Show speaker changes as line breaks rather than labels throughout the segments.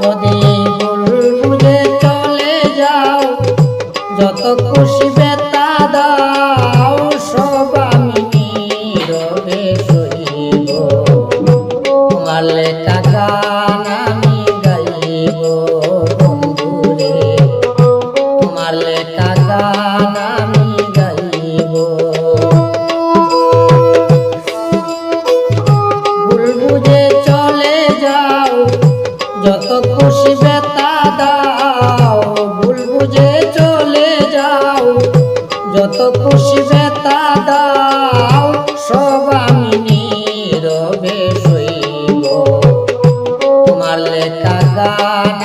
যদি বুলবুলে চলে যাও, যত খুশি বেতা দাও, সব আমি নীরবে সহিব। তোমার লেখা গান
ধারা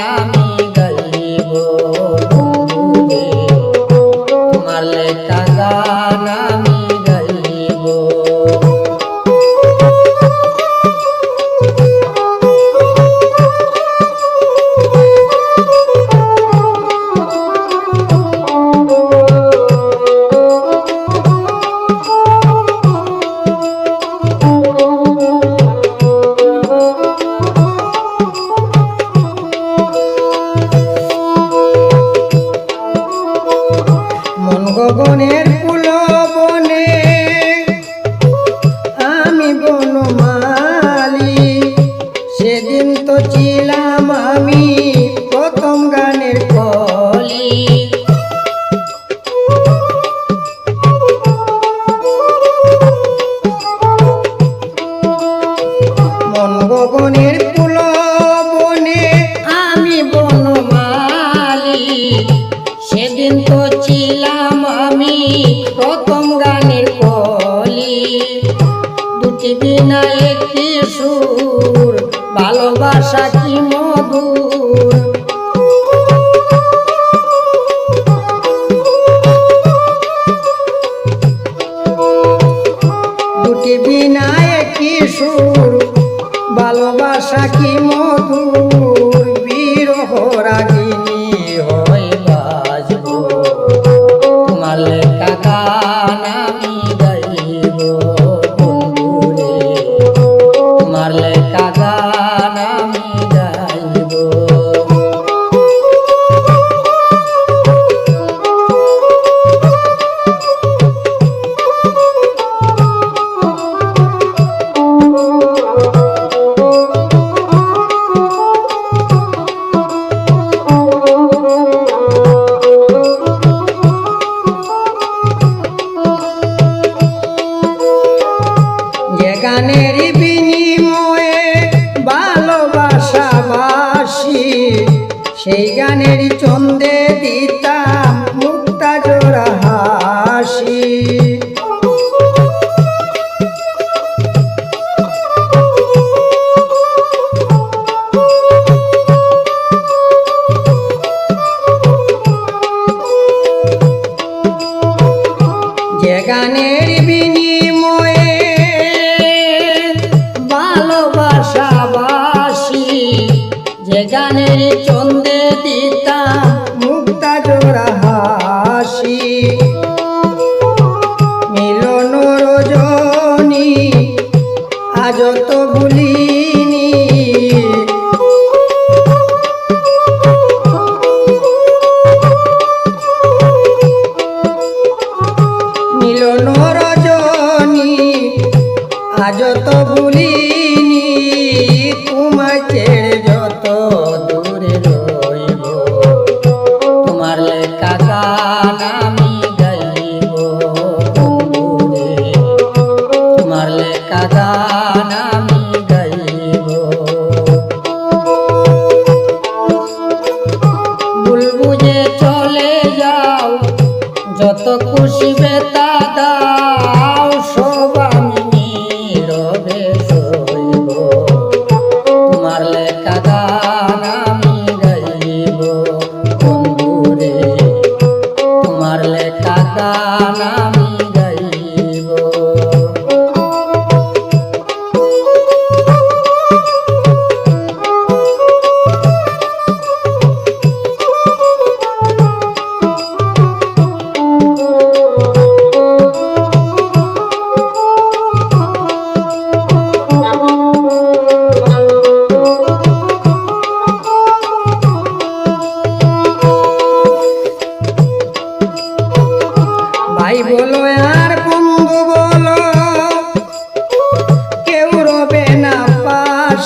গগনের
দিবি না একটি সুর? ভালোবাসা
গানেরই বিনি সেই গানের চন্দে দিতাম মুক্তা জোড়া হাসি। যে গানের বিনিময়ে
ভালোবাসাবাসী যে গানের
চন্দ্র মিলন রজনী আজ তো
বলি দাদা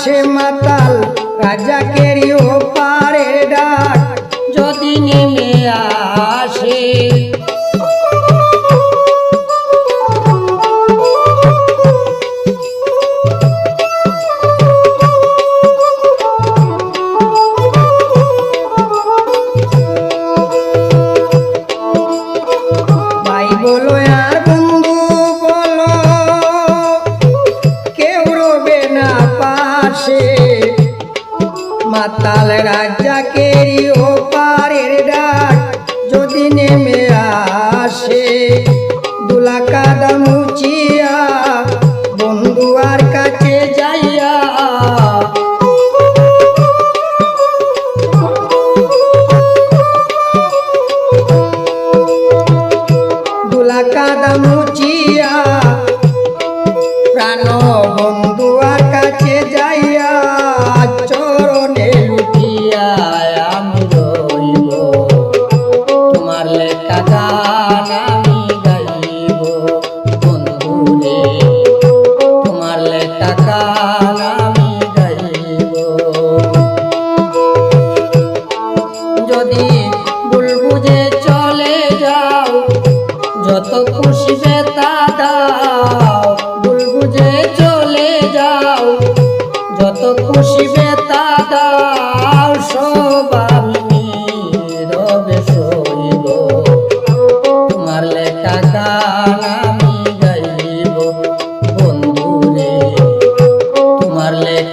আছে মাতাল
রাজাকেরই ও পারের ডাক।
যদি নেমে আসে।
ভাই বলো মাতাল
রাজ্য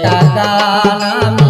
દાદા